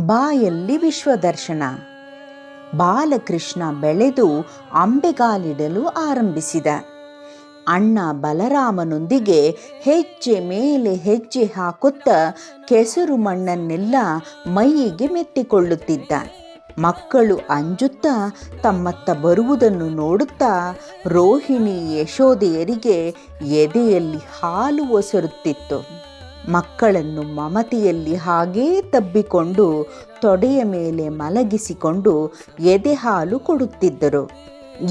ಬಾಯಲ್ಲಿ ವಿಶ್ವದರ್ಶನ. ಬಾಲಕೃಷ್ಣ ಬೆಳೆದು ಅಂಬೆಗಾಲಿಡಲು ಆರಂಭಿಸಿದ. ಅಣ್ಣ ಬಲರಾಮನೊಂದಿಗೆ ಹೆಜ್ಜೆ ಮೇಲೆ ಹೆಜ್ಜೆ ಹಾಕುತ್ತಾ ಕೆಸರು ಮಣ್ಣನ್ನೆಲ್ಲ ಮೈಯಿಗೆ ಮೆತ್ತಿಕೊಳ್ಳುತ್ತಿದ್ದ ಮಕ್ಕಳು ಅಂಜುತ್ತಾ ತಮ್ಮತ್ತ ಬರುವುದನ್ನು ನೋಡುತ್ತಾ ರೋಹಿಣಿ ಯಶೋದೆಯರಿಗೆ ಎದೆಯಲ್ಲಿ ಹಾಲು ಒಸರುತ್ತಿತ್ತು. ಮಕ್ಕಳನ್ನು ಮಮತಿಯಲ್ಲಿ ಹಾಗೇ ತಬ್ಬಿಕೊಂಡು ತೊಡೆಯ ಮೇಲೆ ಮಲಗಿಸಿಕೊಂಡು ಎದೆ ಹಾಲು ಕೊಡುತ್ತಿದ್ದರು.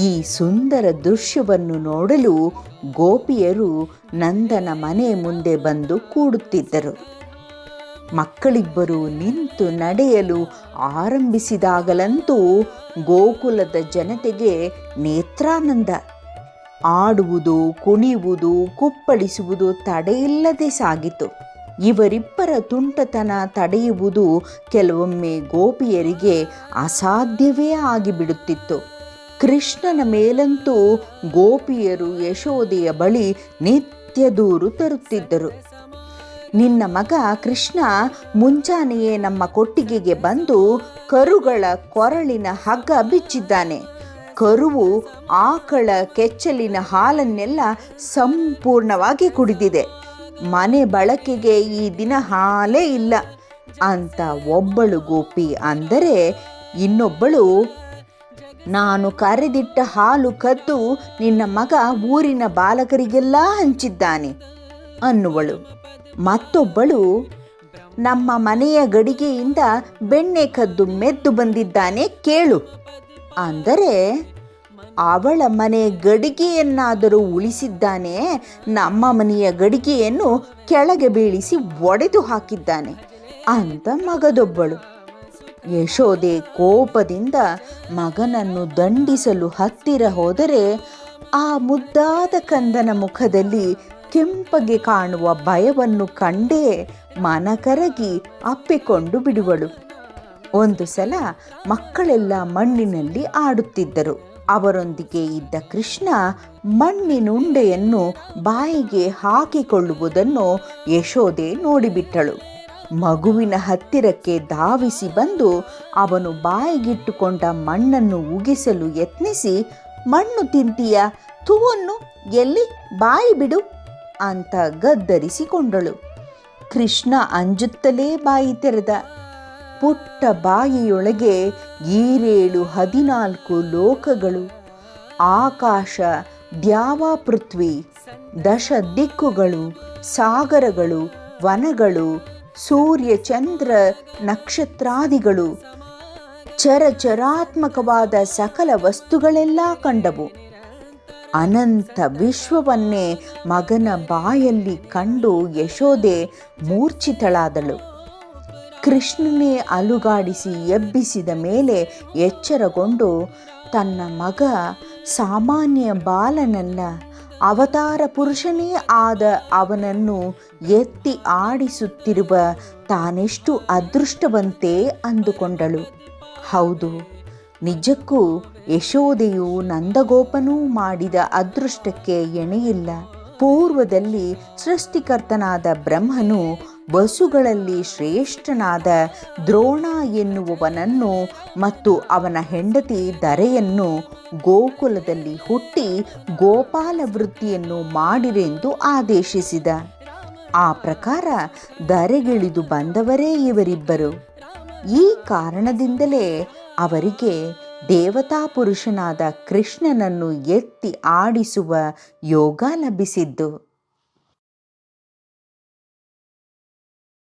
ಈ ಸುಂದರ ದೃಶ್ಯವನ್ನು ನೋಡಲು ಗೋಪಿಯರು ನಂದನ ಮನೆ ಮುಂದೆ ಬಂದು ಕೂಡುತ್ತಿದ್ದರು. ಮಕ್ಕಳಿಬ್ಬರು ನಿಂತು ನಡೆಯಲು ಆರಂಭಿಸಿದಾಗಲಂತೂ ಗೋಕುಲದ ಜನತೆಗೆ ನೇತ್ರಾನಂದ. ಆಡುವುದು, ಕುಣಿಯುವುದು, ಕುಪ್ಪಳಿಸುವುದು ತಡೆಯಿಲ್ಲದೆ ಸಾಗಿತು. ಇವರಿಬ್ಬರ ತುಂಟತನ ತಡೆಯುವುದು ಕೆಲವೊಮ್ಮೆ ಗೋಪಿಯರಿಗೆ ಅಸಾಧ್ಯವೇ ಆಗಿಬಿಡುತ್ತಿತ್ತು. ಕೃಷ್ಣನ ಮೇಲಂತೂ ಗೋಪಿಯರು ಯಶೋದೆಯ ಬಳಿ ನಿತ್ಯ ದೂರು ತರುತ್ತಿದ್ದರು. ನಿನ್ನ ಮಗ ಕೃಷ್ಣ ಮುಂಜಾನೆಯೇ ನಮ್ಮ ಕೊಟ್ಟಿಗೆಗೆ ಬಂದು ಕರುಗಳ ಕೊರಳಿನ ಹಗ್ಗ ಬಿಚ್ಚಿದ್ದಾನೆ. ಕರುವು ಆಕಳ ಕೆಚ್ಚಲಿನ ಹಾಲನ್ನೆಲ್ಲ ಸಂಪೂರ್ಣವಾಗಿ ಕುಡಿದಿದೆ. ಮನೆ ಬಳಕೆಗೆ ಈ ದಿನ ಹಾಲೇ ಇಲ್ಲ ಅಂತ ಒಬ್ಬಳು ಗೋಪಿ ಅಂದರೆ ಇನ್ನೊಬ್ಬಳು, ನಾನು ಕರೆದಿಟ್ಟ ಹಾಲು ಕದ್ದು ನಿನ್ನ ಮಗ ಊರಿನ ಬಾಲಕರಿಗೆಲ್ಲ ಹಂಚಿದ್ದಾನೆ ಅನ್ನುವಳು. ಮತ್ತೊಬ್ಬಳು, ನಮ್ಮ ಮನೆಯ ಗಡಿಗೆಯಿಂದ ಬೆಣ್ಣೆ ಕದ್ದು ಮೆದ್ದು ಬಂದಿದ್ದಾನೆ ಕೇಳು ಅಂದರೆ ಅವಳ ಮನೆ ಗಡಿಗೆಯನ್ನಾದರೂ ಉಳಿಸಿದ್ದಾನೆ. ನಮ್ಮ ಮನೆಯ ಗಡಿಗೆಯನ್ನು ಕೆಳಗೆ ಬೀಳಿಸಿ ಒಡೆದು ಹಾಕಿದ್ದಾನೆ. ಅಂತ ಮಗದೊಬ್ಬಳು. ಯಶೋದೆ ಕೋಪದಿಂದ ಮಗನನ್ನು ದಂಡಿಸಲು ಹತ್ತಿರ ಹೋದರೆ ಆ ಮುದ್ದಾದ ಕಂದನ ಮುಖದಲ್ಲಿ ಕೆಂಪಗೆ ಕಾಣುವ ಭಯವನ್ನು ಕಂಡೇ ಮನ ಕರಗಿ ಅಪ್ಪಿಕೊಂಡು ಬಿಡುವಳು. ಒಂದು ಸಲ ಮಕ್ಕಳೆಲ್ಲ ಮಣ್ಣಿನಲ್ಲಿ ಆಡುತ್ತಿದ್ದರು. ಅವರೊಂದಿಗೆ ಇದ್ದ ಕೃಷ್ಣ ಮಣ್ಣಿನುಂಡೆಯನ್ನು ಬಾಯಿಗೆ ಹಾಕಿಕೊಳ್ಳುವುದನ್ನು ಯಶೋದೆ ನೋಡಿಬಿಟ್ಟಳು. ಮಗುವಿನ ಹತ್ತಿರಕ್ಕೆ ಧಾವಿಸಿ ಬಂದು ಅವನು ಬಾಯಿಗಿಟ್ಟುಕೊಂಡ ಮಣ್ಣನ್ನು ಉಗಿಸಲು ಯತ್ನಿಸಿ, ಮಣ್ಣು ತಿಂತೀಯ? ತೂವನ್ನು ಎಲ್ಲಿ? ಬಾಯಿ ಬಿಡು ಅಂತ ಗದ್ದರಿಸಿಕೊಂಡಳು. ಕೃಷ್ಣ ಅಂಜುತ್ತಲೇ ಬಾಯಿ ತೆರೆದ ಪುಟ್ಟ ಬಾಯಿಯೊಳಗೆ ಈರೇಳು ಹದಿನಾಲ್ಕು ಲೋಕಗಳು. ಆಕಾಶ, ದ್ಯಾವ ಪೃಥ್ವಿ, ದಶ ದಿಕ್ಕುಗಳು, ಸಾಗರಗಳು, ವನಗಳು, ಸೂರ್ಯ ಚಂದ್ರ ನಕ್ಷತ್ರಾದಿಗಳು. ಚರಚರಾತ್ಮಕವಾದ ಸಕಲ ವಸ್ತುಗಳೆಲ್ಲ ಕಂಡವು. ಅನಂತ ವಿಶ್ವವನ್ನೇ ಮಗನ ಬಾಯಲ್ಲಿ ಕಂಡು ಯಶೋದೆ ಮೂರ್ಛಿತಳಾದಳು. ಕೃಷ್ಣನೇ ಅಲುಗಾಡಿಸಿ ಎಬ್ಬಿಸಿದ ಮೇಲೆ ಎಚ್ಚರಗೊಂಡು ತನ್ನ ಮಗ ಸಾಮಾನ್ಯ ಬಾಲನಲ್ಲ ಅವತಾರ ಪುರುಷನೇ ಆದ ಅವನನ್ನು ಎತ್ತಿ ಆಡಿಸುತ್ತಿರುವ ತಾನೆಷ್ಟು ಅದೃಷ್ಟವಂತೆ ಅಂದುಕೊಂಡಳು. ಹೌದು, ನಿಜಕ್ಕೂ ಯಶೋದೆಯು ನಂದಗೋಪನೂ ಮಾಡಿದ ಅದೃಷ್ಟಕ್ಕೆ ಎಣೆಯಿಲ್ಲ. ಪೂರ್ವದಲ್ಲಿ ಸೃಷ್ಟಿಕರ್ತನಾದ ಬ್ರಹ್ಮನು ಬಸುಗಳಲ್ಲಿ ಶ್ರೇಷ್ಠನಾದ ದ್ರೋಣ ಎನ್ನುವವನನ್ನು ಮತ್ತು ಅವನ ಹೆಂಡತಿ ದರೆಯನ್ನು ಗೋಕುಲದಲ್ಲಿ ಹುಟ್ಟಿ ಗೋಪಾಲ ವೃತ್ತಿಯನ್ನು ಮಾಡಿರೆಂದು ಆದೇಶಿಸಿದ. ಆ ಪ್ರಕಾರ ದರೆಗಿಳಿದು ಬಂದವರೇ ಇವರಿಬ್ಬರು. ಈ ಕಾರಣದಿಂದಲೇ ಅವರಿಗೆ ದೇವತಾ ಪುರುಷನಾದ ಕೃಷ್ಣನನ್ನು ಎತ್ತಿ ಆಡಿಸುವ ಯೋಗ ಲಭಿಸಿದ್ದು.